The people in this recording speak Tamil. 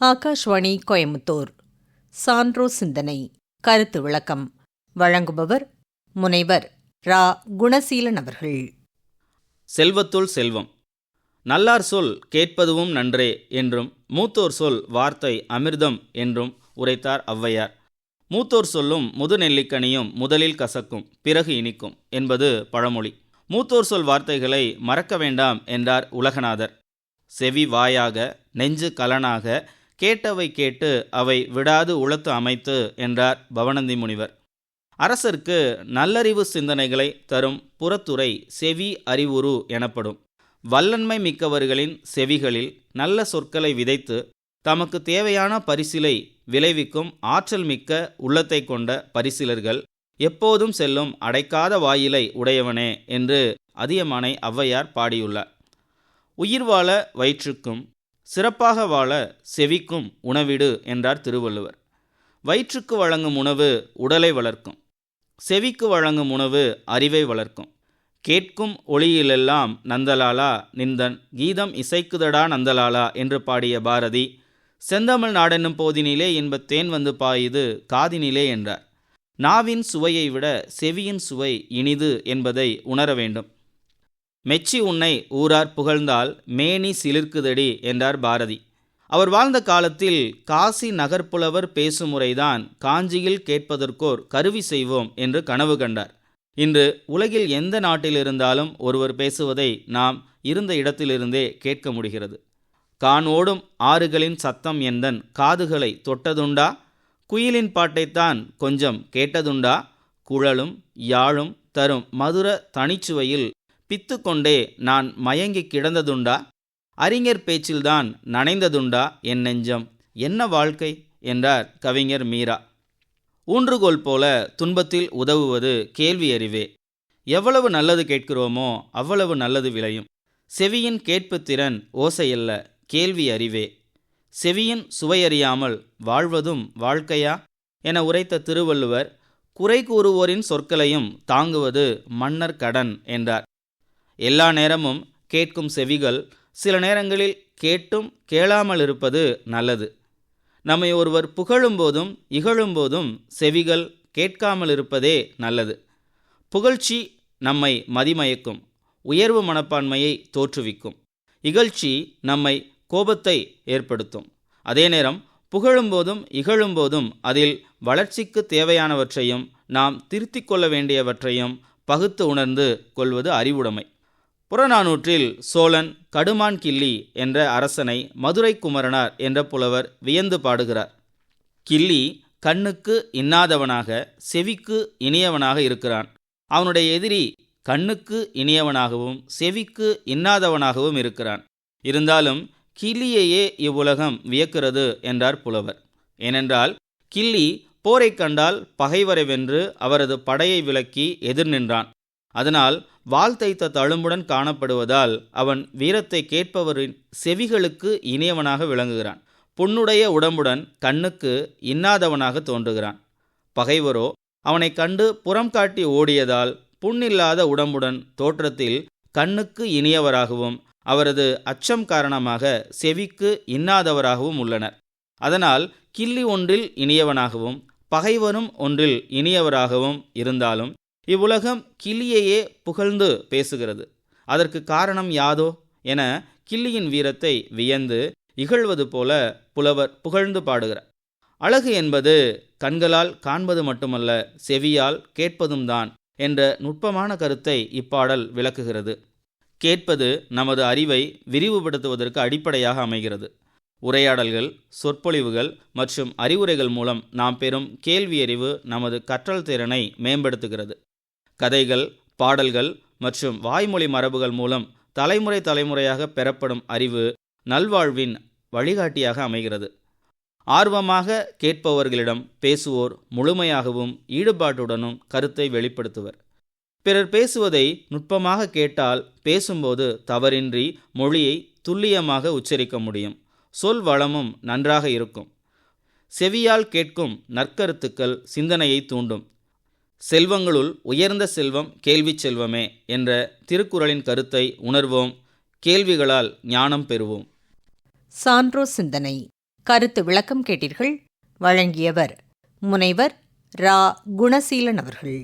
ஆகாஷ்வாணி கோயமுத்தூர் சான்றோ சிந்தனை. கருத்து விளக்கம். வழங்குபவர் முனைவர் ரா. குணசீலன் அவர்கள். செல்வத்துள் செல்வம். நல்லார் சொல் கேட்பதுவும் நன்றே என்றும் மூத்தோர் சொல் வார்த்தை அமிர்தம் என்றும் உரைத்தார் ஔவையார். மூத்தோர் சொல்லும் முதுநெல்லிக்கனியும் முதலில் கசக்கும் பிறகு இனிக்கும் என்பது பழமொழி. மூத்தோர் சொல் வார்த்தைகளை மறக்க வேண்டாம் என்றார் உலகநாதர். செவி வாயாக நெஞ்சு கலனாக கேட்டவை கேட்டு அவை விடாது உளத்து அமைத்து என்றார் பவனந்தி முனிவர். அரசர்க்கு நல்லறிவு சிந்தனைகளை தரும் புறத்துறை செவி அறிவுரு எனப்படும். வல்லன்மை மிக்கவர்களின் செவிகளில் நல்ல சொற்களை விதைத்து தமக்கு தேவையான பரிசிலை விளைவிக்கும் ஆற்றல் மிக்க உள்ளத்தை கொண்ட பரிசிலர்கள் எப்போதும் செல்லும் அடைக்காத வாயிலை உடையவனே என்று அதியமானை ஔவையார் பாடியுள்ளார். உயிர்வாழ வயிற்றுக்கும் சிறப்பாக வாழ செவிக்கும் உணவிடு என்றார் திருவள்ளுவர். வயிற்றுக்கு வழங்கும் உணவு உடலை வளர்க்கும். செவிக்கு வழங்கும் உணவு அறிவை வளர்க்கும். கேட்கும் ஒளியிலெல்லாம் நந்தலாலா நிந்தன் கீதம் இசைக்குதடா நந்தலாலா என்று பாடிய பாரதி செந்தமிழ் நாடென்னும் போதினிலே இன்பத் தேன் வந்து பாயுது காதினிலே என்றார். நாவின் சுவையை விட செவியின் சுவை இனிது என்பதை உணர வேண்டும். மெச்சி உன்னை ஊரார் புகழ்ந்தால் மேனி சிலிர்க்குதடி என்றார் பாரதி. அவர் வாழ்ந்த காலத்தில் காசி நகர்ப்புலவர் பேசும் முறைதான் காஞ்சியில் கேட்பதற்கோர் கருவி செய்வோம் என்று கனவு கண்டார். இன்று உலகில் எந்த நாட்டில் இருந்தாலும் ஒருவர் பேசுவதை நாம் இருந்த இடத்திலிருந்தே கேட்க முடிகிறது. கான் ஓடும் ஆறுகளின் சத்தம் எந்தன் காதுகளை தொட்டதுண்டா? குயிலின் பாட்டைத்தான் கொஞ்சம் கேட்டதுண்டா? குழலும் யாழும் தரும் மதுர தனிச்சுவையில் பித்து கொண்டே நான் மயங்கி கிடந்ததுண்டா? அறிஞர் பேச்சில்தான் நனைந்ததுண்டா என் நெஞ்சம்? என்ன வாழ்க்கை? என்றார் கவிஞர் மீரா. ஊன்றுகோல் போல துன்பத்தில் உதவுவது கேள்வி அறிவே எவ்வளவு நல்லது கேட்கிறோமோ அவ்வளவு நல்லது விளையும். செவியின் கேட்புத்திறன் ஓசையல்ல கேள்வி அறிவே செவியின் சுவையறியாமல் வாழ்வதும் வாழ்க்கையா? என உரைத்த திருவள்ளுவர் குறை கூறுவோரின் சொற்களையும் தாங்குவது மன்னர் கடன் என்றார். எல்லா நேரமும் கேட்கும் செவிகள் சில நேரங்களில் கேட்டும் கேளாமல் இருப்பது நல்லது. நம்மை ஒருவர் புகழும்போதும் இகழும்போதும் செவிகள் கேட்காமல் இருப்பதே நல்லது. புகழ்ச்சி நம்மை மதிமயக்கும் உயர்வு மனப்பான்மையை தோற்றுவிக்கும். இகழ்ச்சி நம்மை கோபத்தை ஏற்படுத்தும். அதே நேரம் புகழும்போதும் இகழும்போதும் அதில் வளர்ச்சிக்கு தேவையானவற்றையும் நாம் திருத்திக் கொள்ள வேண்டியவற்றையும் பகுத்து உணர்ந்து கொள்வது அறிவுடைமை. புறநானூற்றில் சோழன் கடுமான் கிள்ளி என்ற அரசனை மதுரை குமரனார் என்ற புலவர் வியந்து பாடுகிறார். கிள்ளி கண்ணுக்கு இன்னாதவனாக செவிக்கு இனியவனாக இருக்கிறான். அவனுடைய எதிரி கண்ணுக்கு இனியவனாகவும் செவிக்கு இன்னாதவனாகவும் இருக்கிறான். இருந்தாலும் கிள்ளியையே இவ்வுலகம் வியக்கிறது என்றார் புலவர். ஏனென்றால் கிள்ளி போரைக் கண்டால் பகைவரை வென்று அவரது படையை விலக்கி எதிர் நின்றான். அதனால் வால் தைத்த தழும்புடன் காணப்படுவதால் அவன் வீரத்தை கேட்பவரின் செவிகளுக்கு இனியவனாக விளங்குகிறான். புண்ணுடைய உடம்புடன் கண்ணுக்கு இன்னாதவனாக தோன்றுகிறான். பகைவரோ அவனை கண்டு புறம் காட்டி ஓடியதால் புண்ணில்லாத உடம்புடன் தோற்றத்தில் கண்ணுக்கு இனியவராகவும் அவரது அச்சம் காரணமாக செவிக்கு இன்னாதவராகவும் உள்ளனர். அதனால் கிள்ளி ஒன்றில் இனியவனாகவும் பகைவரும் ஒன்றில் இனியவராகவும் இருந்தாலும் இவ்வுலகம் கிள்ளியையே புகழ்ந்து பேசுகிறது. அதற்கு காரணம் யாதோ? என கிள்ளியின் வீரத்தை வியந்து இகழ்வது போல புலவர் புகழ்ந்து பாடுகிறார். அழகு என்பது கண்களால் காண்பது மட்டுமல்ல செவியால் கேட்பதும் தான் என்ற நுட்பமான கருத்தை இப்பாடல் விளக்குகிறது. கேட்பது நமது அறிவை விரிவுபடுத்துவதற்கு அடிப்படையாக அமைகிறது. உரையாடல்கள் சொற்பொழிவுகள் மற்றும் அறிவுரைகள் மூலம் நாம் பெறும் கேள்வியறிவு நமது கற்றல் திறனை மேம்படுத்துகிறது. கதைகள் பாடல்கள் மற்றும் வாய்மொழி மரபுகள் மூலம் தலைமுறை தலைமுறையாக பெறப்படும் அறிவு நல்வாழ்வின் வழிகாட்டியாக அமைகிறது. ஆர்வமாக கேட்பவர்களிடம் பேசுவோர் முழுமையாகவும் ஈடுபாட்டுடனும் கருத்தை வெளிப்படுத்துவர். பிறர் பேசுவதை நுட்பமாக கேட்டால் பேசும்போது தவறின்றி மொழியை துல்லியமாக உச்சரிக்க முடியும். சொல் வளமும் நன்றாக இருக்கும். செவியால் கேட்கும் நற்கருத்துக்கள் சிந்தனையை தூண்டும். செல்வங்களுள் உயர்ந்த செல்வம் கேள்விச் செல்வமே என்ற திருக்குறளின் கருத்தை உணர்வோம். கேள்விகளால் ஞானம் பெறுவோம். சான்றோ சிந்தனை. கருத்து விளக்கம் கேட்டீர்கள். வழங்கியவர் முனைவர் ரா. குணசீலன் அவர்கள்.